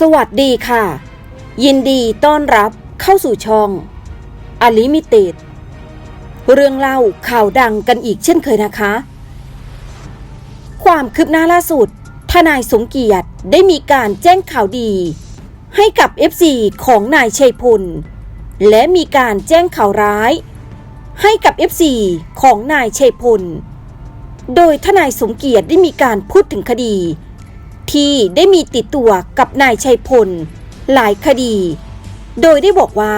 สวัสดีค่ะ ยินดีต้อนรับเข้าสู่ช่องอลิมิเต็ดเรื่องเล่าข่าวดังกันอีกเช่นเคยนะคะ ความคืบหน้าล่าสุด ทนายสมเกียรติได้มีการแจ้งข่าวดี ให้กับ FC ของนายชัยพล และมีการแจ้งข่าวร้าย ให้กับ FC ของนายชัยพล โดยทนายสมเกียรติได้มีการพูดถึงคดี ที่ได้มีติดตัวกับนายชัยพล หลายคดี โดยได้บอกว่า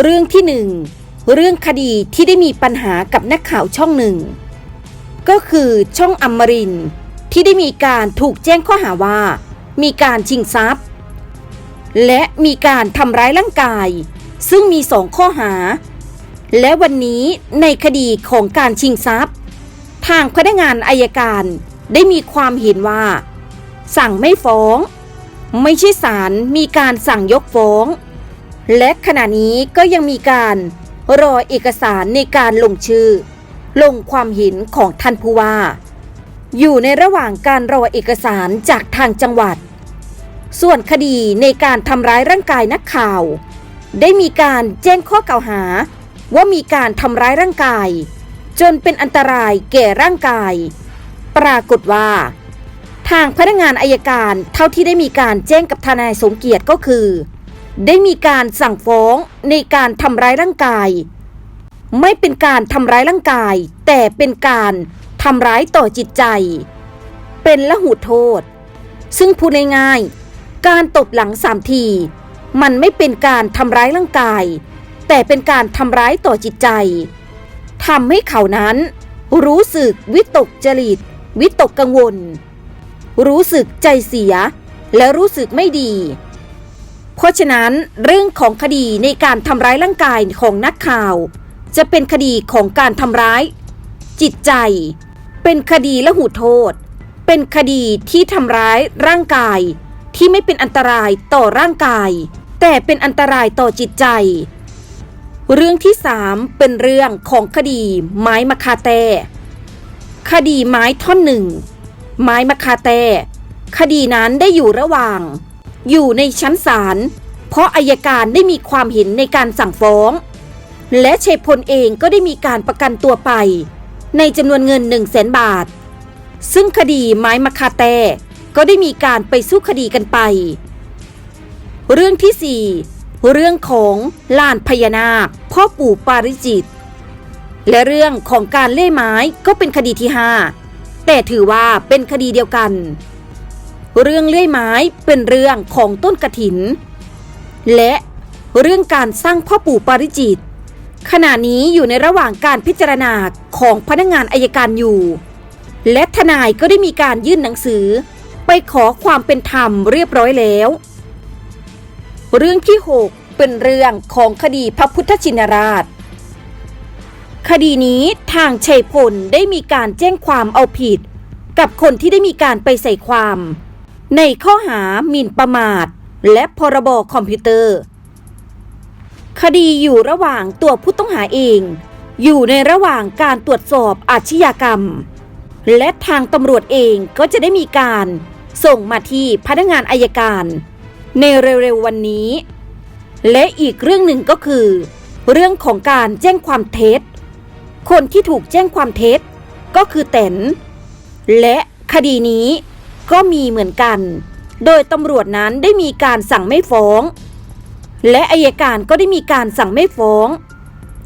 เรื่องที่หนึ่งเรื่องคดีที่ได้มีปัญหากับนักข่าวช่องหนึ่ง ก็คือช่องอมรินที่ได้มีการถูกแจ้งข้อหาว่า มีการชิงทรัพย์ และมีการทำร้ายร่างกาย ซึ่งมีสองข้อหา และวันนี้ในคดีของการชิงทรัพย์ ทางพนักงานอายการ ได้มีความเห็นว่า สั่งไม่ฟ้อง ไม่ใช่ศาลมีการสั่งยกฟ้อง และขณะนี้ก็ยังมีการรอเอกสารในการลงชื่อ ลงความเห็นของท่านผู้ว่า อยู่ในระหว่างการรอเอกสารจากทางจังหวัด ส่วนคดีในการทำร้ายร่างกายนักข่าว ได้มีการแจ้งข้อกล่าวหา ว่ามีการทำร้ายร่างกาย จนเป็นอันตรายแก่ร่างกาย ปรากฏว่า ทางพนักงานอายการเท่าที่ได้มีการแจ้งกับทนายสมเกียรติก็คือ ได้มีการสั่งฟ้องในการทำร้ายร่างกาย ไม่เป็นการทำร้ายร่างกาย แต่เป็นการทำร้ายต่อจิตใจ เป็นละหุโทษ ซึ่งพูดง่ายๆการตบหลังสามที มันไม่เป็นการทำร้ายร่างกาย แต่เป็นการทำร้ายต่อจิตใจทำให้เขานั้นรู้สึกวิตกจริต วิตกกังวล รู้สึกใจเสีย และรู้สึกไม่ดี เพราะฉะนั้นเรื่องของคดีในการทำร้ายร่างกายของนักข่าว จะเป็นคดีของการทำร้าย จิตใจ เป็นคดีละหูโทษ เป็นคดีที่ทำร้ายร่างกาย ที่ไม่เป็นอันตรายต่อร่างกาย แต่เป็นอันตรายต่อจิตใจเรื่องที่ 3 เป็นเรื่องของคดีไม้มะคาแต คดีไม้ท่อนหนึ่ง ไม้มะคาแตคดีนั้นได้อยู่ระหว่าง อยู่ในชั้นศาลเพราะอายการได้มีความเห็นในการสั่งฟ้อง และเชยพลเองก็ได้มีการประกันตัวไป ในจำนวนเงิน1 0 0 0 0แสนบาท ซึ่งคดีไม้มะคาแตก็ได้มีการไปสู้คดีกันไป เรื่องที่ 4 เรื่องของลานพญานาคพ่อปู่ปาริจิต และเรื่องของการเล่ไม้ก็เป็นคดีที่ 5 แต่ถือว่าเป็นคดีเดียวกัน เรื่องเล่ยไม้เป็นเรื่องของต้นกระถิน และเรื่องการสร้างพ่อปู่ปาริจิต ขณะนี้อยู่ในระหว่างการพิจารณาของพนักงานอายการอยู่ และทนายก็ได้มีการยื่นหนังสือ ไปขอความเป็นธรรมเรียบร้อยแล้ว เรื่องที่ 6 เป็นเรื่องของคดีพระพุทธชินราช คดีนี้ทางชัยพลได้มีการแจ้งความเอาผิด กับคนที่ได้มีการไปใส่ความ ในข้อหาหมิ่นประมาท และพรบคอมพิวเตอร์ คดีอยู่ระหว่างตัวผู้ต้องหาเอง อยู่ในระหว่างการตรวจสอบอาชญากรรม และทางตำรวจเองก็จะได้มีการส่งมาที่พนักงานอายการ ในเร็วๆวันนี้ และอีกเรื่องหนึ่งก็คือ เรื่องของการแจ้งความเท็จ คนที่ถูกแจ้งความเท็จ ก็คือแตนและคดีนี้ก็มีเหมือนกัน โดยตำรวจนั้นได้มีการสั่งไม่ฟ้อง และอายการก็ได้มีการสั่งไม่ฟ้อง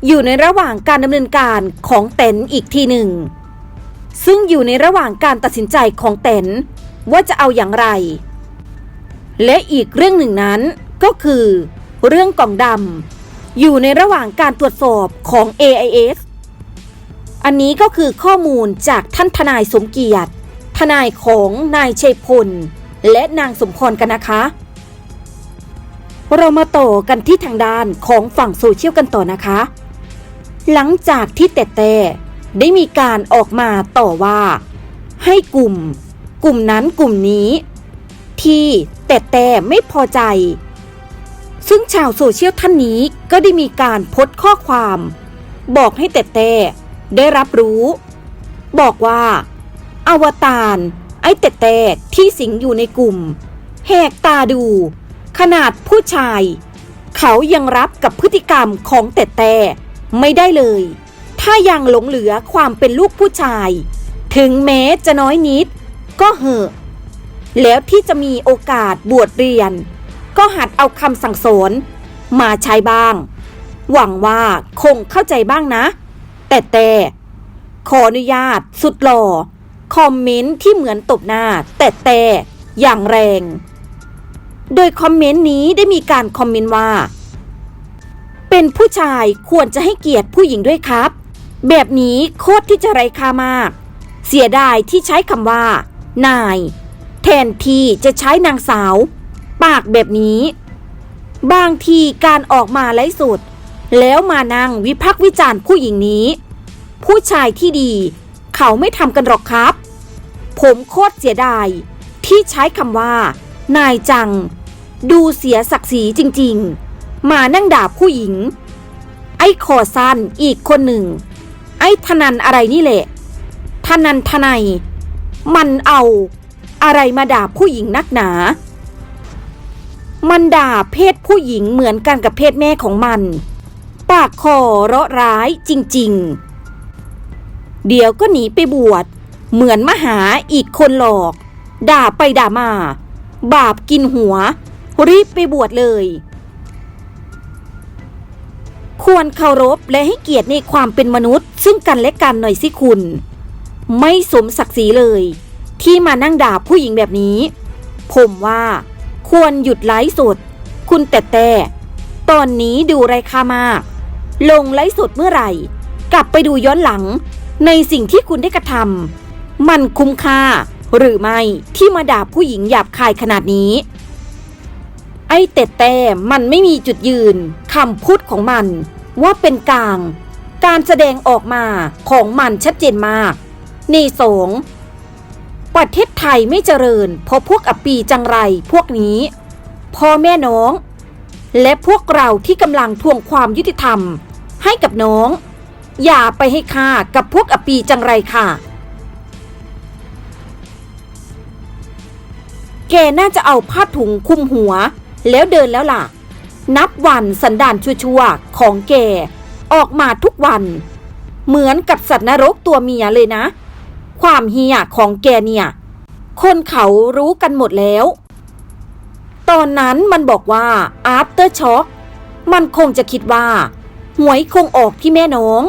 อยู่ในระหว่างการดำเนินการของแตนอีกทีหนึ่ง ซึ่งอยู่ในระหว่างการตัดสินใจของแตนว่าจะเอาอย่างไร และอีกเรื่องหนึ่งนั้นก็คือ เรื่องกล่องดำอยู่ในระหว่างการตรวจสอบของ AIS อันนี้ก็คือข้อมูลจากท่านทนายสมเกียรติ ทนายของนายชัยพล และนางสมพรกันนะคะ เรามาต่อกันที่ทางด้านของฝั่งโซเชียลกันต่อนะคะ หลังจากที่แต่แต่ได้มีการออกมาต่อว่า ให้กลุ่ม กลุ่มนั้นกลุ่มนี้ ที่แต่แต่ไม่พอใจ ซึ่งชาวโซเชียลท่านนี้ก็ได้มีการโพสต์ข้อความ บอกให้แต่แต่ ได้รับรู้ บอกว่า อวตารไอ้แต่แต่ที่สิงอยู่ในกลุ่มแหกตาดู ขนาดผู้ชาย เขายังรับกับพฤติกรรมของแต่แต่ไม่ได้เลย ถ้ายังหลงเหลือความเป็นลูกผู้ชาย ถึงแม้จะน้อยนิด ก็เหอะ แล้วที่จะมีโอกาสบวชเรียน ก็หัดเอาคำสั่งสอนมาใช้บ้าง หวังว่าคงเข้าใจบ้างนะ แต่แต่ขออนุญาต สุดหล่อ คอมเมนต์ที่เหมือนตบหน้า แต่แต่อย่างแรง โดยคอมเมนต์นี้ได้มีการคอมเมนต์ว่า เป็นผู้ชายควรจะให้เกียรติผู้หญิงด้วยครับ แบบนี้โคตรที่จะไร้ค่ามาก เสียดายที่ใช้คำว่า นาย แทนที่จะใช้นางสาว ปากแบบนี้ บางทีการออกมาไลฟ์สด แล้วมานั่งวิพักษ์วิจารณ์ผู้หญิงนี้ ผู้ชายที่ดี เขาไม่ทำกันหรอกครับ ผมโคตรเสียดาย ที่ใช้คำว่า นายจัง ดูเสียศักดิ์ศรีจริง ๆ มานั่งด่าผู้หญิง ไอ้คอสั้นอีกคนหนึ่ง ไอ้ธนันอะไรนี่แหละธนันทนายมันเอาอะไรมาด่าผู้หญิงนักหนา มันด่าเพศผู้หญิงเหมือนกันกับเพศแม่ของมัน ปากคอเราะร้ายจริง ๆ เดี๋ยวก็หนีไปบวช เหมือนมหาอีกคนหลอก ด่าไปด่ามา บาปกินหัว รีบไปบวชเลย ควรเคารพและให้เกียรติในความเป็นมนุษย์ ซึ่งกันและกันหน่อยสิคุณ ไม่สมศักดิ์ศรีเลย ที่มานั่งด่าผู้หญิงแบบนี้ ผมว่า ควรหยุดไลฟ์สด คุณแต่แต่ตอนนี้ดูไรค่ามาก ลงไลฟ์สดเมื่อไหร่ กลับไปดูย้อนหลัง ในสิ่งที่คุณได้กระทำมันคุ้มค่า หรือไม่ที่มาด่าผู้หญิงหยาบคายขนาดนี้ ไอ้แต่แต่มันไม่มีจุดยืนคำพูดของมันว่าเป็นกลาง การแสดงออกมาของมันชัดเจนมาก นี่สงประเทศไทยไม่เจริญเพราะพวกอปีจังไรพวกนี้พ่อแม่น้อง และพวกเราที่กำลังทวงความยุติธรรม ให้กับน้อง อย่าไปให้ค่ากับพวกอปีจังไรค่ะ แกน่าจะเอาผ้าถุงคุมหัว แล้วเดินแล้วล่ะ นับวันสันดานชั่วๆของแกออกมาทุกวัน เหมือนกับสัตว์นรกตัวเมียเลยนะ ความเฮียของแกเนี่ย คนเขารู้กันหมดแล้ว ตอนนั้นมันบอกว่า after shock มันคงจะคิดว่า หวยคงออกที่แม่น้อง